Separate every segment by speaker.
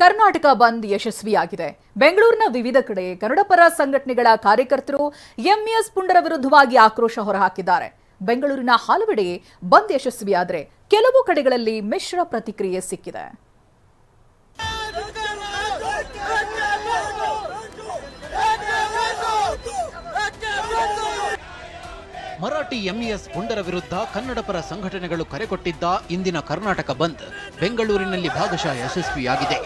Speaker 1: ಕರ್ನಾಟಕ ಬಂದ್ ಯಶಸ್ವಿಯಾಗಿದೆ. ಬೆಂಗಳೂರಿನ ವಿವಿಧ ಕಡೆ ಕನ್ನಡಪರ ಸಂಘಟನೆಗಳ ಕಾರ್ಯಕರ್ತರು ಎಂಇಎಸ್ ಪುಂಡರ ವಿರುದ್ಧವಾಗಿ ಆಕ್ರೋಶ ಹೊರಹಾಕಿದ್ದಾರೆ. ಬೆಂಗಳೂರಿನ ಹಲವೆಡೆ ಬಂದ್ ಯಶಸ್ವಿಯಾದರೆ ಕೆಲವು ಕಡೆಗಳಲ್ಲಿ ಮಿಶ್ರ ಪ್ರತಿಕ್ರಿಯೆ ಸಿಕ್ಕಿದೆ.
Speaker 2: ಮರಾಠಿ ಎಂಇಎಸ್ ಪುಂಡರ ವಿರುದ್ಧ ಕನ್ನಡಪರ ಸಂಘಟನೆಗಳು ಕರೆಕೊಟ್ಟಿದ್ದ ಇಂದಿನ ಕರ್ನಾಟಕ ಬಂದ್ ಬೆಂಗಳೂರಿನಲ್ಲಿ ಭಾಗಶಃ ಯಶಸ್ವಿಯಾಗಿದೆ.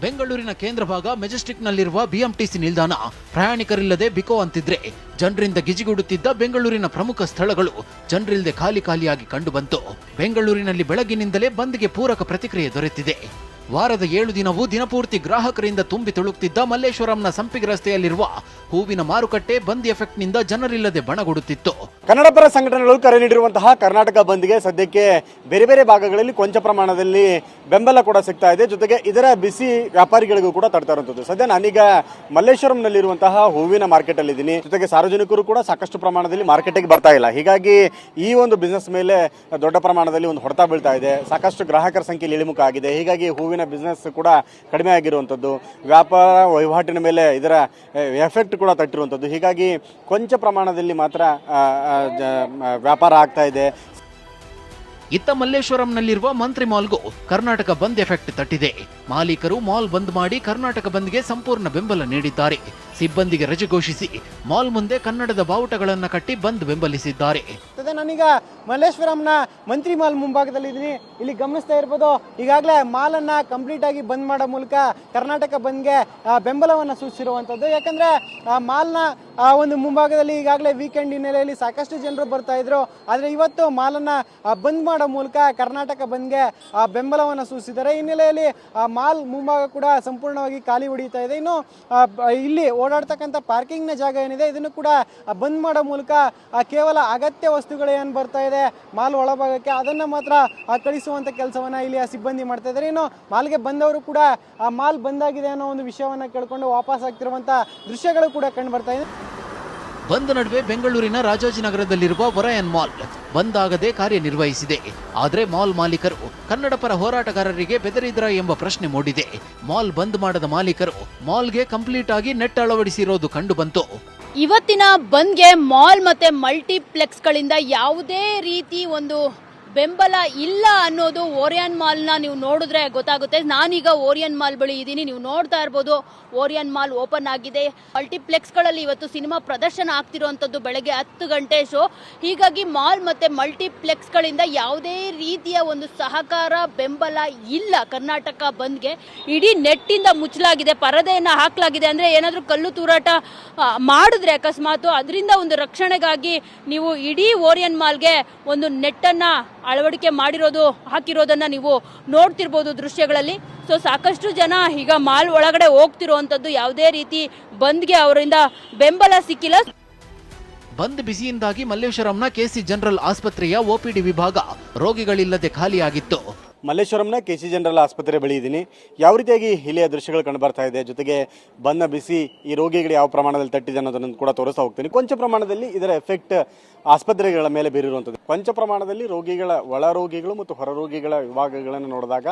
Speaker 2: ಬೆಂಗಳೂರಿನ ಕೇಂದ್ರ ಭಾಗ ಮೆಜೆಸ್ಟಿಕ್ನಲ್ಲಿರುವ ಬಿಎಂಟಿಸಿ ನಿಲ್ದಾಣ. ಪ್ರಯಾಣಿಕರಿಲ್ಲದೆ ಬಿಕೋ ಅಂತಿದ್ರೆ ಜನರಿಂದ ಗಿಜಿಗುಡುತ್ತಿದ್ದ ಬೆಂಗಳೂರಿನ ಪ್ರಮುಖ ಸ್ಥಳಗಳು ಜನರಿಲ್ಲದೆ ಖಾಲಿ ಖಾಲಿಯಾಗಿ ಕಂಡುಬಂತು. ಬೆಂಗಳೂರಿನಲ್ಲಿ ಬೆಳಗಿನಿಂದಲೇ ಬಂದ್ಗೆ ಪೂರಕ ಪ್ರತಿಕ್ರಿಯೆ ದೊರೆತಿದೆ. ವಾರದ ಏಳು ದಿನವೂ ದಿನಪೂರ್ತಿ ಗ್ರಾಹಕರಿಂದ ತುಂಬಿ ತುಳುಕ್ತಿದ್ದ ಮಲ್ಲೇಶ್ವರಂನ ಸಂಪಿಗೆ ರಸ್ತೆಯಲ್ಲಿರುವ ಹೂವಿನ ಮಾರುಕಟ್ಟೆ ಬಂದ್ ಎಫೆಕ್ಟ್ನಿಂದ ಜನರಿಲ್ಲದೆ ಬಣಗುಡುತ್ತಿತ್ತು.
Speaker 3: ಕನ್ನಡಪರ ಸಂಘಟನೆಗಳು ಕರೆ ನೀಡಿರುವಂತಹ ಕರ್ನಾಟಕ ಬಂದ್ಗೆ ಸದ್ಯಕ್ಕೆ ಬೇರೆ ಬೇರೆ ಭಾಗಗಳಲ್ಲಿ ಕೊಂಚ ಪ್ರಮಾಣದಲ್ಲಿ ಬೆಂಬಲ ಕೂಡ ಸಿಗ್ತಾ ಇದೆ. ಜೊತೆಗೆ ಇದರ ಬಿಸಿ ವ್ಯಾಪಾರಿಗಳಿಗೂ ಕೂಡ ತಡ್ತಾ ಇರುವಂಥದ್ದು. ಸದ್ಯ ನಾನೀಗ ಮಲ್ಲೇಶ್ವರಂನಲ್ಲಿರುವಂತಹ ಹೂವಿನ ಮಾರ್ಕೆಟ್ ಅಲ್ಲಿ ಇದ್ದೀನಿ ಜೊತೆಗೆ ಸಾರ್ವಜನಿಕರು ಕೂಡ ಸಾಕಷ್ಟು ಪ್ರಮಾಣದಲ್ಲಿ ಮಾರ್ಕೆಟಿಗೆ ಬರ್ತಾ ಇಲ್ಲ. ಹೀಗಾಗಿ ಈ ಒಂದು ಬಿಸ್ನೆಸ್ ಮೇಲೆ ದೊಡ್ಡ ಪ್ರಮಾಣದಲ್ಲಿ ಒಂದು ಹೊಡೆತ ಬೀಳ್ತಾ ಇದೆ. ಸಾಕಷ್ಟು ಗ್ರಾಹಕರ ಸಂಖ್ಯೆಯಲ್ಲಿ ಇಳಿಮುಖ ಆಗಿದೆ. ಹೀಗಾಗಿ ಹೂವಿನ ಬಿಸ್ನೆಸ್ ಕೂಡ ಕಡಿಮೆ ಆಗಿರುವಂಥದ್ದು. ವ್ಯಾಪಾರ ವಹಿವಾಟಿನ ಮೇಲೆ ಇದರ ಎಫೆಕ್ಟ್ ಕೂಡ ತಟ್ಟಿರುವಂಥದ್ದು. ಹೀಗಾಗಿ ಕೊಂಚ ಪ್ರಮಾಣದಲ್ಲಿ ಮಾತ್ರ ವ್ಯಾಪಾರ ಆಗ್ತಾ ಇದೆ.
Speaker 2: ಇತ್ತ ಮಲ್ಲೇಶ್ವರಂನಲ್ಲಿರುವ ಮಂತ್ರಿ ಮಾಲ್ಗೂ ಕರ್ನಾಟಕ ಬಂದ್ ಎಫೆಕ್ಟ್ ತಟ್ಟಿದೆ. ಮಾಲೀಕರು ಮಾಲ್ ಬಂದ್ ಮಾಡಿ ಕರ್ನಾಟಕ ಬಂದ್ಗೆ ಸಂಪೂರ್ಣ ಬೆಂಬಲ ನೀಡಿದ್ದಾರೆ. ಸಿಬ್ಬಂದಿಗೆ ರಜೆ ಘೋಷಿಸಿ ಮಾಲ್ ಮುಂದೆ ಕನ್ನಡದ ಬಾವುಟಗಳನ್ನು ಕಟ್ಟಿ ಬಂದ್ ಬೆಂಬಲಿಸಿದ್ದಾರೆ.
Speaker 3: ಸದ್ಯ ನಾನೀಗ ಮಲ್ಲೇಶ್ವರಂನ ಮಂತ್ರಿ ಮಾಲ್ ಮುಂಭಾಗದಲ್ಲಿ ಇದ್ದೀನಿ. ಇಲ್ಲಿ ಗಮನಿಸ್ತಾ ಇರ್ಬೋದು, ಈಗಾಗಲೇ ಮಾಲನ್ನು ಕಂಪ್ಲೀಟ್ ಆಗಿ ಬಂದ್ ಮಾಡೋ ಮೂಲಕ ಕರ್ನಾಟಕ ಬಂದ್ಗೆ ಬೆಂಬಲವನ್ನು ಸೂಚಿಸಿರುವಂಥದ್ದು ಯಾಕಂದ್ರೆ ಮಾಲ್ನ ಒಂದು ಮುಂಭಾಗದಲ್ಲಿ ಈಗಾಗಲೇ ವೀಕೆಂಡ್ ಹಿನ್ನೆಲೆಯಲ್ಲಿ ಸಾಕಷ್ಟು ಜನರು ಬರ್ತಾ ಇದ್ರು. ಆದರೆ ಇವತ್ತು ಮಾಲನ್ನು ಬಂದ್ ಮಾಡೋ ಮೂಲಕ ಕರ್ನಾಟಕ ಬಂದ್ಗೆ ಬೆಂಬಲವನ್ನು ಸೂಚಿಸಿದ್ದಾರೆ. ಹಿನ್ನೆಲೆಯಲ್ಲಿ, ಆ, ಮಾಲ್ ಮುಂಭಾಗ ಕೂಡ ಸಂಪೂರ್ಣವಾಗಿ ಖಾಲಿ ಹೊಡಿತಾ ಇದೆ. ಇನ್ನು ಇಲ್ಲಿ ಓಡಾಡ್ತಕ್ಕಂಥ ಪಾರ್ಕಿಂಗ್ನ ಜಾಗ ಏನಿದೆ, ಇದನ್ನು ಕೂಡ ಬಂದ್ ಮಾಡೋ ಮೂಲಕ ಕೇವಲ ಅಗತ್ಯ ವಸ್ತುಗಳು ಏನು ಬರ್ತಾ ಇದೆ? ಮಾಲ್ ಒಳಭಾಗಕ್ಕೆ ಅದನ್ನು ಮಾತ್ರ ಕಳಿಸುವಂಥ ಕೆಲಸವನ್ನ ಇಲ್ಲಿ ಆ ಸಿಬ್ಬಂದಿ ಮಾಡ್ತಾ ಇದ್ದಾರೆ. ಇನ್ನು ಮಾಲ್ಗೆ ಬಂದವರು ಕೂಡ ಆ ಮಾಲ್ ಬಂದಾಗಿದೆ ಅನ್ನೋ ಒಂದು ವಿಷಯವನ್ನ ಕೇಳಿಕೊಂಡು ವಾಪಸ್ ಆಗ್ತಿರುವಂಥ ದೃಶ್ಯಗಳು ಕೂಡ ಕಂಡು ಬರ್ತಾ ಇದೆ.
Speaker 2: ಬಂದ್ ನಡುವೆ ಬೆಂಗಳೂರಿನ ರಾಜಾಜಿನಗರದಲ್ಲಿರುವ ವರಯನ್ ಮಾಲ್ ಬಂದ್ ಆಗದೆ ಕಾರ್ಯನಿರ್ವಹಿಸಿದೆ. ಆದರೆ ಮಾಲ್ ಮಾಲೀಕರು ಕನ್ನಡ ಪರ ಹೋರಾಟಗಾರರಿಗೆ ಬೆದರಿದ್ರ ಎಂಬ ಪ್ರಶ್ನೆ ಮೂಡಿದೆ. ಮಾಲ್ ಬಂದ್ ಮಾಡದ ಮಾಲೀಕರು ಮಾಲ್ಗೆ ಕಂಪ್ಲೀಟ್ ಆಗಿ ನೆಟ್ ಅಳವಡಿಸಿರೋದು ಕಂಡುಬಂತು
Speaker 4: ಇವತ್ತಿನ ಬಂದ್ಗೆ ಮಾಲ್ ಮತ್ತೆ ಮಲ್ಟಿಪ್ಲೆಕ್ಸ್ಗಳಿಂದ ಯಾವುದೇ ರೀತಿ ಒಂದು ಬೆಂಬಲ ಇಲ್ಲ ಅನ್ನೋದು ಓರಿಯನ್ ಮಾಲ್ನ ನೀವು ನೋಡಿದ್ರೆ ಗೊತ್ತಾಗುತ್ತೆ. ನಾನೀಗ ಓರಿಯನ್ ಮಾಲ್ ಬಳಿ ಇದ್ದೀನಿ. ನೀವು ನೋಡ್ತಾ ಇರ್ಬೋದು, ಓರಿಯನ್ ಮಾಲ್ ಓಪನ್ ಆಗಿದೆ. ಮಲ್ಟಿಪ್ಲೆಕ್ಸ್ಗಳಲ್ಲಿ ಇವತ್ತು ಸಿನಿಮಾ ಪ್ರದರ್ಶನ ಆಗ್ತಿರುವಂಥದ್ದು ಬೆಳಗ್ಗೆ ಹತ್ತು ಗಂಟೆ ಶೋ. ಹೀಗಾಗಿ ಮಾಲ್ ಮತ್ತೆ ಮಲ್ಟಿಪ್ಲೆಕ್ಸ್ಗಳಿಂದ ಯಾವುದೇ ರೀತಿಯ ಒಂದು ಸಹಕಾರ, ಬೆಂಬಲ ಇಲ್ಲ ಕರ್ನಾಟಕ ಬಂದ್ಗೆ. ಇಡೀ ನೆಟ್ಟಿಂದ ಮುಚ್ಚಲಾಗಿದೆ, ಪರದೆಯನ್ನು ಹಾಕಲಾಗಿದೆ ಅಂದರೆ ಏನಾದರೂ ಕಲ್ಲು ತೂರಾಟ ಮಾಡಿದ್ರೆ ಅಕಸ್ಮಾತ್. ಅದರಿಂದ ಒಂದು ರಕ್ಷಣೆಗಾಗಿ ನೀವು ಇಡೀ ಓರಿಯನ್ ಮಾಲ್ಗೆ ಒಂದು ನೆಟ್ಟನ್ನು ಅಳವಡಿಕೆ ಮಾಡಿರೋದು, ಹಾಕಿರೋದನ್ನ ನೀವು ನೋಡ್ತಿರ್ಬೋದು ದೃಶ್ಯಗಳಲ್ಲಿ. ಸೊ ಸಾಕಷ್ಟು ಜನ ಈಗ ಮಾಲ್ ಒಳಗಡೆ ಹೋಗ್ತಿರುವಂಥದ್ದು ಯಾವುದೇ ರೀತಿ ಬಂದ್ಗೆ ಅವರಿಂದ ಬೆಂಬಲ ಸಿಕ್ಕಿಲ್ಲ.
Speaker 2: ಬಂದ್ ಬಿಸಿಯಿಂದಾಗಿ ಮಲ್ಲೇಶ್ವರಂನ ಕೆಸಿ ಜನರಲ್ ಆಸ್ಪತ್ರೆಯ ಓಪಿಡಿ ವಿಭಾಗ ರೋಗಿಗಳಿಲ್ಲದೆ ಖಾಲಿಯಾಗಿತ್ತು.
Speaker 3: ಮಲ್ಲೇಶ್ವರಂನ ಕೆ ಸಿ ಜನರಲ್ ಆಸ್ಪತ್ರೆ ಬಳಿ ಇದ್ದೀನಿ. ಯಾವ ರೀತಿಯಾಗಿ ಇಲ್ಲಿಯ ದೃಶ್ಯಗಳು ಕಂಡು ಬರ್ತಾ ಇದೆ, ಜೊತೆಗೆ ಬಂದ ಬಿಸಿ ಈ ರೋಗಿಗಳು ಯಾವ ಪ್ರಮಾಣದಲ್ಲಿ ತಟ್ಟಿದೆ ಅನ್ನೋದನ್ನು ಕೂಡ ತೋರಿಸ್ತಾ ಹೋಗ್ತೀನಿ. ಕೊಂಚ ಪ್ರಮಾಣದಲ್ಲಿ ಇದರ ಎಫೆಕ್ಟ್ ಆಸ್ಪತ್ರೆಗಳ ಮೇಲೆ ಬೀರಿರುವಂಥದ್ದು. ಕೊಂಚ ಪ್ರಮಾಣದಲ್ಲಿ ರೋಗಿಗಳ ಒಳ ರೋಗಿಗಳು ಮತ್ತು ಹೊರ ರೋಗಿಗಳ ವಿಭಾಗಗಳನ್ನು ನೋಡಿದಾಗ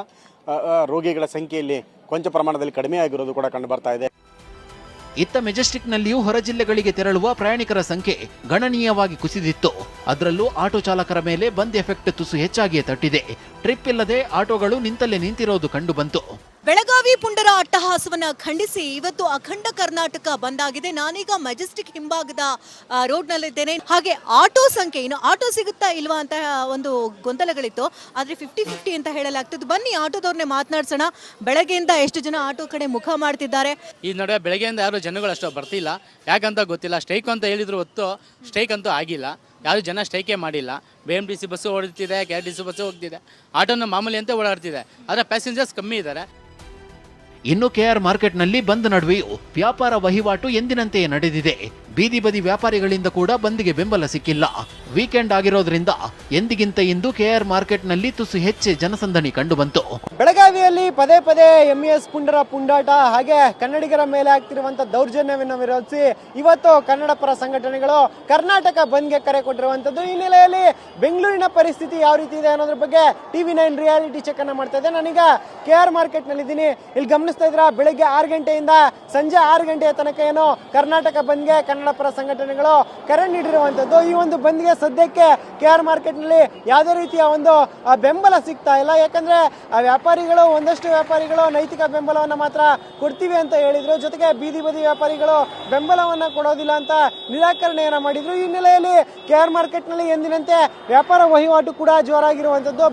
Speaker 3: ರೋಗಿಗಳ ಸಂಖ್ಯೆಯಲ್ಲಿ ಕೊಂಚ ಪ್ರಮಾಣದಲ್ಲಿ ಕಡಿಮೆ ಆಗಿರೋದು ಕೂಡ ಕಂಡು ಬರ್ತಾ ಇದೆ.
Speaker 2: ಇತ್ತ ಮೆಜೆಸ್ಟಿಕ್ನಲ್ಲಿಯೂ ಹೊರ ಜಿಲ್ಲೆಗಳಿಗೆ ತೆರಳುವ ಪ್ರಯಾಣಿಕರ ಸಂಖ್ಯೆ ಗಣನೀಯವಾಗಿ ಕುಸಿದಿತ್ತು. ಅದರಲ್ಲೂ ಆಟೋ ಚಾಲಕರ ಮೇಲೆ ಬಂದ್ ಎಫೆಕ್ಟ್ ತುಸು ಹೆಚ್ಚಾಗಿಯೇ ತಟ್ಟಿದೆ. ಟ್ರಿಪ್ ಇಲ್ಲದೆ ಆಟೋಗಳು ನಿಂತಲ್ಲೇ ನಿಂತಿರೋದು ಕಂಡುಬಂತು
Speaker 5: ಬೆಳಗಾವಿ ಪುಂಡರ ಅಟ್ಟಹಾಸವನ್ನ ಖಂಡಿಸಿ ಇವತ್ತು ಅಖಂಡ ಕರ್ನಾಟಕ ಬಂದಾಗಿದೆ. ನಾನೀಗ ಮೆಜೆಸ್ಟಿಕ್ ಹಿಂಭಾಗದ ರೋಡ್ ರೋಡ್ನಲ್ಲಿದ್ದೇನೆ. ಹಾಗೆ ಆಟೋ ಸಂಖ್ಯೆ, ಇನ್ನು ಆಟೋ ಸಿಗುತ್ತಾ ಇಲ್ವಾ ಅಂತ ಒಂದು ಗೊಂದಲಗಳಿತ್ತು. ಆದ್ರೆ ಫಿಫ್ಟಿ ಫಿಫ್ಟಿ ಅಂತ ಹೇಳಲಾಗ್ತದೆ ಬನ್ನಿ ಆಟೋದವ್ರನ್ನೇ ಮಾತನಾಡ್ಸೋಣ. ಬೆಳಗ್ಗೆಯಿಂದ ಎಷ್ಟು ಜನ ಆಟೋ ಕಡೆ ಮುಖ ಮಾಡ್ತಿದ್ದಾರೆ?
Speaker 6: ಈ ನಡುವೆ ಬೆಳಗ್ಗೆಯಿಂದ ಯಾರು ಜನಗಳು ಅಷ್ಟು ಬರ್ತಿಲ್ಲ. ಯಾಕಂತ ಗೊತ್ತಿಲ್ಲ. ಸ್ಟ್ರೈಕ್ ಅಂತ ಹೇಳಿದ್ರು ಹೊತ್ತು ಸ್ಟ್ರೈಕ್ ಅಂತೂ ಆಗಿಲ್ಲ. ಯಾರು ಜನ ಸ್ಟ್ರೈಕೇ ಮಾಡಿಲ್ಲ. B M T C bus ಓಡುತ್ತಿದೆ, K R T C bus ಹೋಗ್ತಿದೆ. ಆಟೋನ ಮಾಮೂಲಿ ಅಂತ ಓಡಾಡ್ತಿದೆ. ಆದರೆ ಪ್ಯಾಸೆಂಜರ್ಸ್ ಕಮ್ಮಿ ಇದ್ದಾರೆ.
Speaker 2: ಇನ್ನು ಕೆಆರ್ ಮಾರ್ಕೆಟ್ನಲ್ಲಿ ಬಂದ್ ನಡುವೆಯೂ ವ್ಯಾಪಾರ ವಹಿವಾಟು ಎಂದಿನಂತೆಯೇ ನಡೆದಿದೆ. ಬೀದಿ ಬದಿ ವ್ಯಾಪಾರಿಗಳಿಂದ ಕೂಡ ಬಂದ್ಗೆ ಬೆಂಬಲ ಸಿಕ್ಕಿಲ್ಲ. ವೀಕೆಂಡ್ ಆಗಿರೋದ್ರಿಂದ ಎಂದಿಗಿಂತ ಇಂದು ಕೆಆರ್ ಮಾರ್ಕೆಟ್ನಲ್ಲಿ ತುಸು ಹೆಚ್ಚೆ ಜನಸಂದಣಿ ಕಂಡುಬಂತು.
Speaker 3: ಬೆಳಗಾವಿಯಲ್ಲಿ ಪದೇ ಪದೇ ಎಂ ಎಸ್ ಪುಂಡರ ಪುಂಡಾಟ ಹಾಗೆ ಕನ್ನಡಿಗರ ಮೇಲೆ ಆಗ್ತಿರುವಂತಹ ದೌರ್ಜನ್ಯವನ್ನು ವಿರೋಧಿಸಿ ಇವತ್ತು ಕನ್ನಡ ಪರ ಸಂಘಟನೆಗಳು ಕರ್ನಾಟಕ ಬಂದ್ಗೆ ಕರೆ ಕೊಟ್ಟಿರುವಂತದ್ದು. ಈ ನೆಲೆಯಲ್ಲಿ ಬೆಂಗಳೂರಿನ ಪರಿಸ್ಥಿತಿ ಯಾವ ರೀತಿ ಇದೆ ಅನ್ನೋದ್ರ ಬಗ್ಗೆ ಟಿವಿ ನೈನ್ ರಿಯಾಲಿಟಿ ಚೆಕ್ ಅನ್ನ ಮಾಡ್ತಾ ಇದೆ ನಾನೀಗ ಕೆ ಆರ್ ಮಾರ್ಕೆಟ್ನಲ್ಲಿ ಇದ್ದೀನಿ. ಇಲ್ಲಿ ಗಮನಿಸ್ತಾ ಇದ್ರ ಬೆಳಿಗ್ಗೆ ಆರು ಗಂಟೆಯಿಂದ ಸಂಜೆ ಆರು ಗಂಟೆಯ ತನಕ ಏನು ಕರ್ನಾಟಕ ಬಂದ್ಗೆ ಕನ್ನಡ ಪರ ಸಂಘಟನೆಗಳು ಕರೆ ನೀಡಿರುವಂತದ್ದು. ಈ ಒಂದು ಬಂದ್ಗೆ ಸದ್ಯಕ್ಕೆ ಕೆ ಆರ್ ಮಾರ್ಕೆಟ್ನಲ್ಲಿ ಯಾವುದೇ ರೀತಿಯ ಒಂದು ಬೆಂಬಲ ಸಿಗ್ತಾ ಇಲ್ಲ. ಯಾಕಂದ್ರೆ ವ್ಯಾಪಾರಿಗಳು, ಒಂದಷ್ಟು ವ್ಯಾಪಾರಿಗಳು ನೈತಿಕ ಬೆಂಬಲವನ್ನ ಮಾತ್ರ ಕೊಡ್ತೀವಿ ಅಂತ ಹೇಳಿದ್ರು. ಜೊತೆಗೆ ಬೀದಿ ಬದಿ ವ್ಯಾಪಾರಿಗಳು ಬೆಂಬಲವನ್ನ ಕೊಡೋದಿಲ್ಲ ಅಂತ ನಿರಾಕರಣೆಯನ್ನ ಮಾಡಿದ್ರು. ಈ ಹಿನ್ನೆಲೆಯಲ್ಲಿ ಕೆ ಆರ್ ಮಾರ್ಕೆಟ್ನಲ್ಲಿ ಎಂದಿನಂತೆ ವ್ಯಾಪಾರ ವಹಿವಾಟು ಕೂಡ ಜೋರಾಗಿರುವಂತದ್ದು.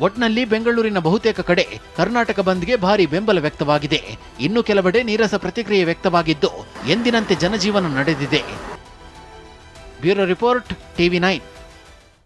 Speaker 2: ಒಟ್ನಲ್ಲಿ ಬೆಂಗಳೂರಿನ ಬಹುತೇಕ ಕಡೆ ಕರ್ನಾಟಕ ಬಂದ್ಗೆ ಭಾರಿ ಬೆಂಬಲ ವ್ಯಕ್ತವಾಗಿದೆ. ಇನ್ನು ಕೆಲವೆಡೆ ನೀರಸ ಪ್ರತಿಕ್ರಿಯೆ ವ್ಯಕ್ತವಾಗಿದ್ದು, ಎಂದಿನಂತೆ ಜನಜೀವನ ನಡೆದಿದೆ. Bureau report, TV nine.